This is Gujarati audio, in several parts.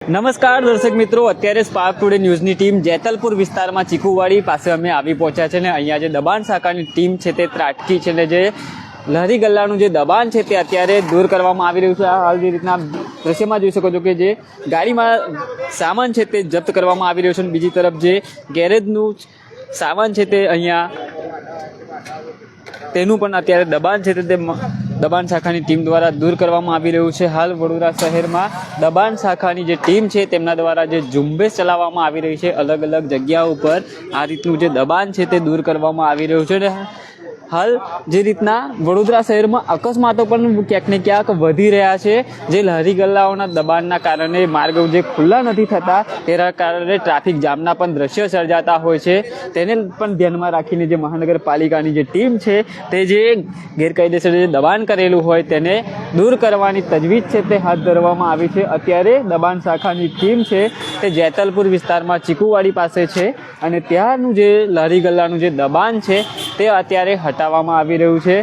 નમસ્કાર, દર્શક મિત્રો. અત્યારે સ્પાર્ક ટુડે ન્યૂઝની ટીમ જેતલપુર વિસ્તારમાં ચીકુવાડી પાસે અમે આવી પહોંચ્યા છે ને અહીંયા જે દબાણ શાખાની ટીમ છે તે ત્રાટકી છે ને જે લહેરી ગલ્લાનું જે દબાણ છે તે અત્યારે દૂર કરવામાં આવી રહ્યું છે. આ હાલ જે રીતના દ્રશ્યમાં જોઈ શકો છો કે જે ગાડીમાં સામાન છે તે જપ્ત કરવામાં આવી રહ્યો છે અને બીજી તરફ જે ગેરેજનું સામાન છે તે અહીંયા તેનું પણ અત્યારે દબાણ છે તે દબાણ શાખાની ટીમ દ્વારા દૂર કરવામાં આવી રહ્યું છે. હાલ વડોદરા શહેરમાં દબાણ શાખાની જે ટીમ છે, તેમના દ્વારા જે ઝુંબેશ ચલાવવામાં આવી રહી છે અલગ અલગ જગ્યાઓ ઉપર આ રીતનું જે દબાણ છે, તે દૂર કરવામાં આવી રહ્યું છે. હાલ જે રીતના વડોદરા શહેરમાં અકસ્માતો પણ ક્યાંક ને ક્યાંક વધી રહ્યા છે. જે લહેરી ગલ્લાઓના દબાણના કારણે માર્ગ જે ખુલ્લા નથી થતા, તેના કારણે ટ્રાફિક જામના પણ દ્રશ્યો સર્જાતા હોય છે. તેને પણ ધ્યાનમાં રાખીને જે મહાનગરપાલિકાની જે ટીમ છે, તે જે ગેરકાયદેસર જે દબાણ કરેલું હોય તેને દૂર કરવાની તજવીજ છે તે હાથ ધરવામાં આવી છે. અત્યારે દબાણ શાખાની ટીમ છે, તે જેતલપુર વિસ્તારમાં ચીકુવાડી પાસે છે અને ત્યાંનું જે લહેરી ગલ્લાનું જે દબાણ છે તે અત્યારે હટાવવામાં આવી રહ્યું છે.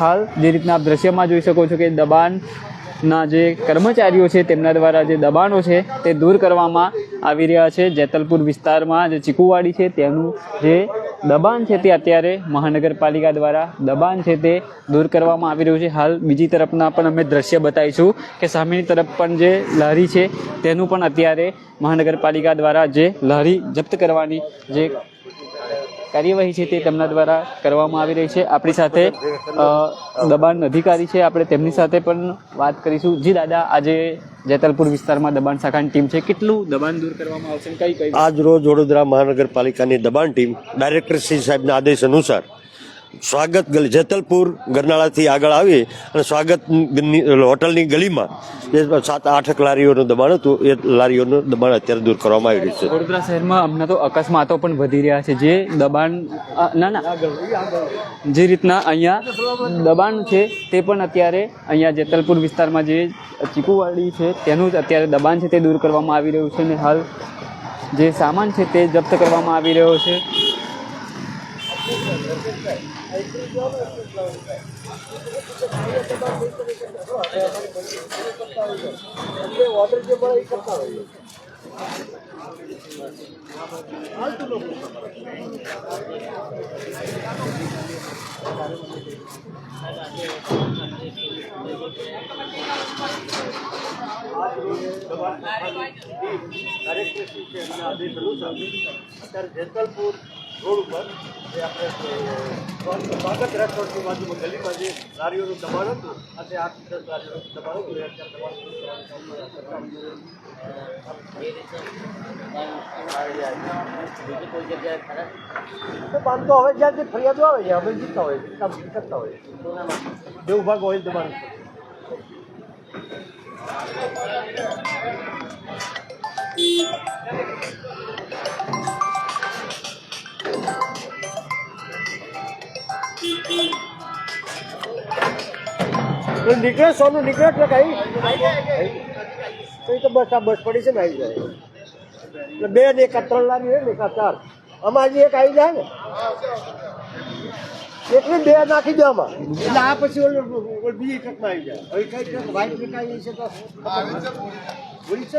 હાલ જે રીતના આપ દ્રશ્યમાં જોઈ શકો છો કે દબાણના જે કર્મચારીઓ છે, તેમના દ્વારા જે દબાણો છે, તે દૂર કરવામાં આવી રહ્યા છે. જેતલપુર વિસ્તારમાં જે ચીકુવાડી છે, તેનું જે દબાણ છે, તે અત્યારે મહાનગરપાલિકા દ્વારા દબાણ છે, તે દૂર કરવામાં આવી રહ્યું છે. હાલ બીજી તરફના પણ અમે દ્રશ્ય બતાવીશું કે સામેની તરફ પણ જે લહેરી છે, તેનું પણ અત્યારે મહાનગરપાલિકા દ્વારા જે લહેરી જપ્ત કરવાની જે કાર્યવાહી છે તે તેમના દ્વારા કરવામાં આવી રહી છે. આપણી સાથે દબાણ અધિકારી છે. આપણે તેમની સાથે પણ વાત કરીશું. જી દાદા, આજે જેતલપુર વિસ્તારમાં દબાણ શાખાની ટીમ છે. કેટલું દબાણ દૂર કરવામાં આવશે કઈ કઈ આજ રોજ વડોદરા મહાનગરપાલિકાની દબાણ ટીમ ડાયરેક્ટર શ્રી સાહેબના આદેશ અનુસાર સ્વાગત ગલી જેતલપુર ગરનાળાથી આગળ આવી અને સ્વાગત હોટલની ગલીમાં જે સાત આઠ લારીઓનું દબાણ હતું, એ લારીઓનું દબાણ અત્યારે દૂર કરવામાં આવી રહ્યું છે. વડોદરા શહેરમાં હમણાં તો અકસ્માતો પણ વધી રહ્યા છે. જે દબાણ ના ના. જે રીતના અહીંયા દબાણ છે તે પણ અત્યારે અહીંયા જેતલપુર વિસ્તારમાં જે ચીકુવાડી છે, તેનું જ અત્યારે દબાણ છે તે દૂર કરવામાં આવી રહ્યું છે. અને હાલ જે સામાન છે તે જપ્ત કરવામાં આવી રહ્યો છે. અત્યારે જેતલપુર રોડ ઉપર જે આપણે સ્વાગત રેસ્ટોરન્ટની બાજુમાં ગલીમાં જે લારીઓનું દબાણ હતું આજે આઠ દસ લારીઓનું દબાણ હતું એ અત્યારે દબાણ તો હવે જ્યાંથી ફરિયાદો આવે છે અમે જીતતા હોય છે કરતા હોય દેવું ભાગ હોય દબાણ. નીકળે, સોનું નીકળે એટલે કઈ? તો બસ, આ બસ પડી છે ને, આવી જાય. એટલે બે ને એકા ત્રણ લાવી હોય ને, એકા ચાર. આમાં એક આવી જાય ને? એટલે બે નાખી દો એટલે આ પછી ઓલું બીજી ટ્રકમાં આવી જાય. હવે કઈ ટ્રક વ્હાઈટ ટ્રક આવી છે તો? બોલી છે?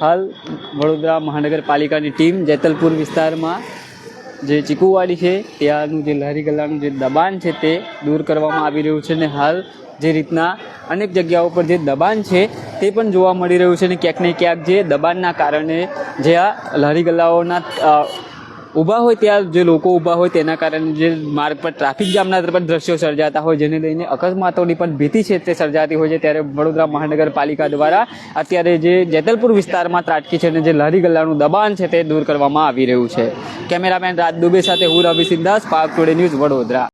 હાલ વડોદરા મહાનગરપાલિકાની ટીમ જેતલપુર વિસ્તારમાં જે ચીકુવાડી છે ત્યાંનું જે લહેરી ગલ્લાનું જે દબાણ છે તે દૂર કરવામાં આવી રહ્યું છે અને હાલ જે રીતના અનેક જગ્યાઓ પર જે દબાણ છે તે પણ જોવા મળી રહ્યું છે અને ક્યાંક ને ક્યાંક જે દબાણના કારણે જે આ લહેરી ગલ્લાઓના ઊભા હોય ત્યાં જે લોકો ઊભા હોય તેના કારણે જે માર્ગ પર ટ્રાફિક જામના પણ દ્રશ્યો સર્જાતા હોય, જેને લઈને અકસ્માતોની પણ ભીતિ છે તે સર્જાતી હોય છે. ત્યારે વડોદરા મહાનગરપાલિકા દ્વારા અત્યારે જે જેતલપુર વિસ્તારમાં ત્રાટકી છે અને જે લારી ગલ્લાનું દબાણ છે તે દૂર કરવામાં આવી રહ્યું છે. કેમેરામેન રાજ દુબે સાથે હું રવિ સિંદાસ પાક ટુડે ન્યૂઝ વડોદરા.